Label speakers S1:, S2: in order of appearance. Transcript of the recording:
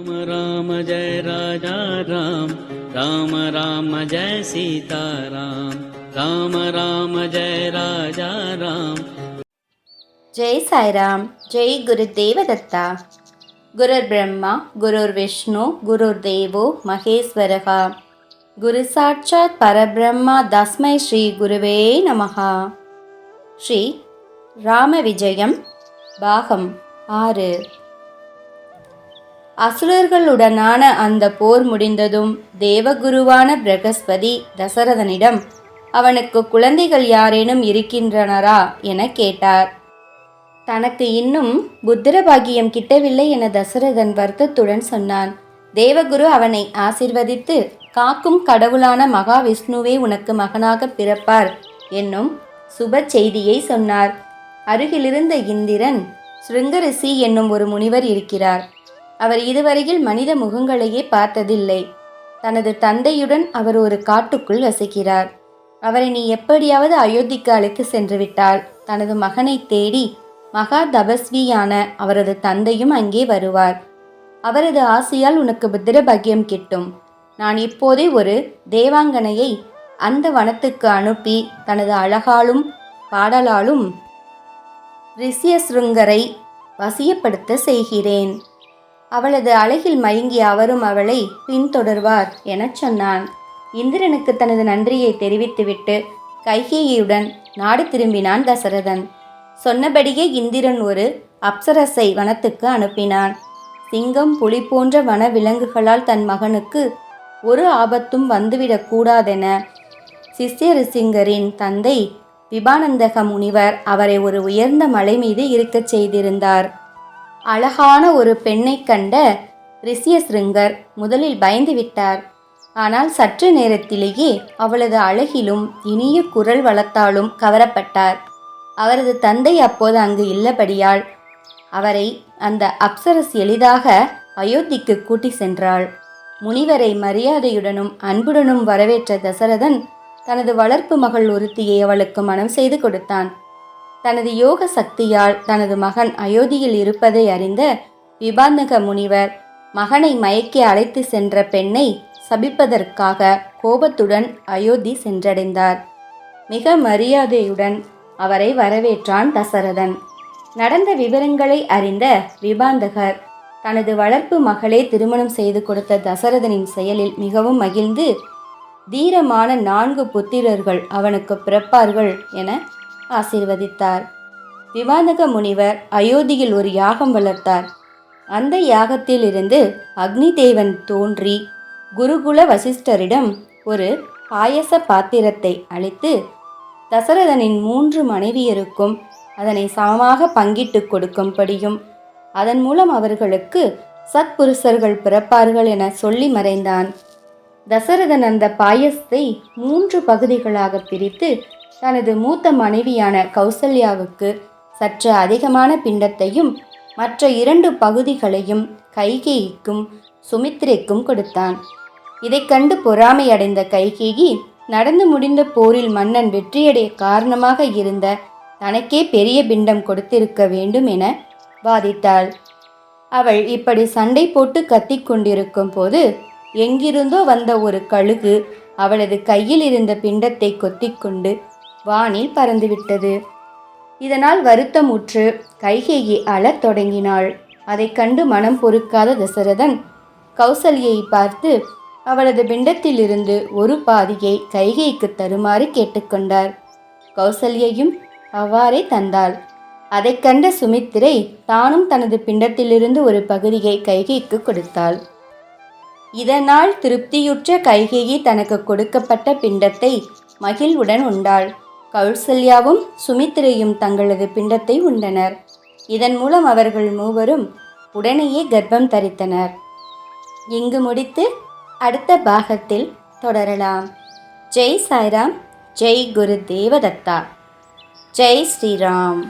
S1: राम राम जय राजा राम। राम राम जय सीता राम राम राम जय राजा राम।
S2: जय साईराम जय गुरुदेवदत्ता। गुरुर्ब्रह्मा गुरुर्विष्णु गुरुर्देवो महेश्वरः। गुरुसाक्षात् परब्रह्मा तस्मै श्रीगुरुवे नमः। श्री रामविजयं भागम् श्रीरामविजयं அசுரர்களுடனான அந்த போர் முடிந்ததும் தேவகுருவான பிரகஸ்பதி தசரதனிடம் அவனுக்கு குழந்தைகள் யாரேனும் இருக்கின்றனரா? என கேட்டார். தனக்கு இன்னும் புத்திரபாகியம் கிட்டவில்லை என தசரதன் வருத்தத்துடன் சொன்னான். தேவகுரு அவனை ஆசிர்வதித்து காக்கும் கடவுளான மகாவிஷ்ணுவே உனக்கு மகனாக பிறப்பார் என்னும் சுப செய்தியை சொன்னார். அருகிலிருந்த இந்திரன் ஸ்ருங்கரிசி என்னும் ஒரு முனிவர் இருக்கிறார். அவர் இதுவரையில் மனித முகங்களையே பார்த்ததில்லை. தனது தந்தையுடன் அவர் ஒரு காட்டுக்குள் வசிக்கிறார். அவரை நீ எப்படியாவது அயோத்திக்கு அழைத்து சென்று விட்டால் தனது மகனை தேடி மகா தபஸ்வியான அவரது தந்தையும் அங்கே வருவார். அவரது ஆசையால் உனக்கு புத்திர பாக்கியம் கிட்டும். நான் இப்போதே ஒரு தேவாங்கனையை அந்த வனத்துக்கு அனுப்பி தனது அழகாலும் பாடலாலும் ரிஷியஸ்ருங்கரை வசியப்படுத்த செய்கிறேன். அவளது அழகில் மயங்கி அவரும் அவளை பின்தொடர்வார் எனச் சொன்னான். இந்திரனுக்கு தனது நன்றியை தெரிவித்துவிட்டு கைகேயுடன் நாடு திரும்பினான் தசரதன். சொன்னபடியே இந்திரன் ஒரு அப்சரஸை வனத்துக்கு அனுப்பினான். சிங்கம் புலி போன்ற வன விலங்குகளால் தன் மகனுக்கு ஒரு ஆபத்தும் வந்துவிடக்கூடாதென சிஷ்யரிசிங்கரின் தந்தை விபானந்தக முனிவர் அவரை ஒரு உயர்ந்த மலை மீது இருக்கச் செய்திருந்தார். அழகான ஒரு பெண்ணை கண்ட ரிஷியசிருங்கர் முதலில் பயந்து விட்டார். ஆனால் சற்று நேரத்திலேயே அவளது அழகிலும் இனிய குரல் வளத்தாலும் கவரப்பட்டார். அவரது தந்தை அப்போது அங்கு இல்லபடியால் அவரை அந்த அப்சரஸ் எளிதாக அயோத்திக்கு கூட்டி சென்றாள். முனிவரை மரியாதையுடனும் அன்புடனும் வரவேற்ற தசரதன் தனது வளர்ப்பு மகள் ஒருத்தியை அவளுக்கு மனம் செய்து கொடுத்தான். தனது யோக சக்தியால் தனது மகன் அயோத்தியில் இருப்பதை அறிந்த விபாந்தக முனிவர் மகனை மயக்கி அழைத்து சென்ற பெண்ணை சபிப்பதற்காக கோபத்துடன் அயோத்தி சென்றடைந்தார். மிக மரியாதையுடன் அவரை வரவேற்றான் தசரதன். நடந்த விவரங்களை அறிந்த விபாந்தகர் தனது வளர்ப்பு மகளே திருமணம் செய்து கொடுத்த தசரதனின் செயலில் மிகவும் மகிழ்ந்து தீரமான நான்கு புத்திரர்கள் அவனுக்கு பிறப்பார்கள் என ஆசீர்வதித்தார். விவாதக முனிவர் அயோத்தியில் ஒரு யாகம் வளர்த்தார். அந்த யாகத்திலிருந்து அக்னி தேவன் தோன்றி குருகுல வசிஷ்டரிடம் ஒரு பாயச பாத்திரத்தை அளித்து தசரதனின் மூன்று மனைவியருக்கும் அதனை சமமாக பங்கிட்டு கொடுக்கும்படியும் அதன் மூலம் அவர்களுக்கு சத்புருஷர்கள் பிறப்பார்கள் என சொல்லி மறைந்தான். தசரதன் அந்த பாயசத்தை மூன்று பகுதிகளாக பிரித்து தனது மூத்த மனைவியான கௌசல்யாவுக்கு சற்று அதிகமான பிண்டத்தையும் மற்ற இரண்டு பகுதிகளையும் கைகேயிக்கும் சுமித்ரேக்கும் கொடுத்தான். இதை கண்டு பொறாமையடைந்த கைகேயி நடந்து முடிந்த போரில் மன்னன் வெற்றியடைய காரணமாக இருந்த தனக்கே பெரிய பிண்டம் கொடுத்திருக்க வேண்டும் என வாதித்தாள் அவள் இப்படி சண்டை போட்டு கத்தி கொண்டிருக்கும் போது எங்கிருந்தோ வந்த ஒரு கழுகு அவளது கையில் இருந்த பிண்டத்தை கொத்திக்கொண்டு வானில் பறந்துவிட்டது. இதனால் வருத்தமுற்று கைகேயி அழத் தொடங்கினாள். அதைக் கண்டு மனம் பொறுக்காத தசரதன் கௌசல்யை பார்த்து அவளது பிண்டத்திலிருந்து ஒரு பாதியை கைகைக்கு தருமாறு கேட்டுக்கொண்டார் கௌசல்யையும் அவ்வாறே தந்தாள். அதைக் கண்ட சுமித்திரை தானும் தனது பிண்டத்திலிருந்து ஒரு பகுதியை கைகைக்கு கொடுத்தாள். இதனால் திருப்தியுற்ற கைகேயி தனக்கு கொடுக்கப்பட்ட பிண்டத்தை மகிழ்வுடன் உண்டாள். கௌசல்யாவும் சுமித்திரையும் தங்களது பிண்டத்தை உண்டனர். இதன் மூலம் அவர்கள் மூவரும் உடனேயே கர்ப்பம் தரித்தனர். இங்கு முடித்து அடுத்த பாகத்தில் தொடரலாம். ஜெய் சாய்ராம் ஜெய் குரு தேவதத்தா. ஜெய் ஸ்ரீராம்.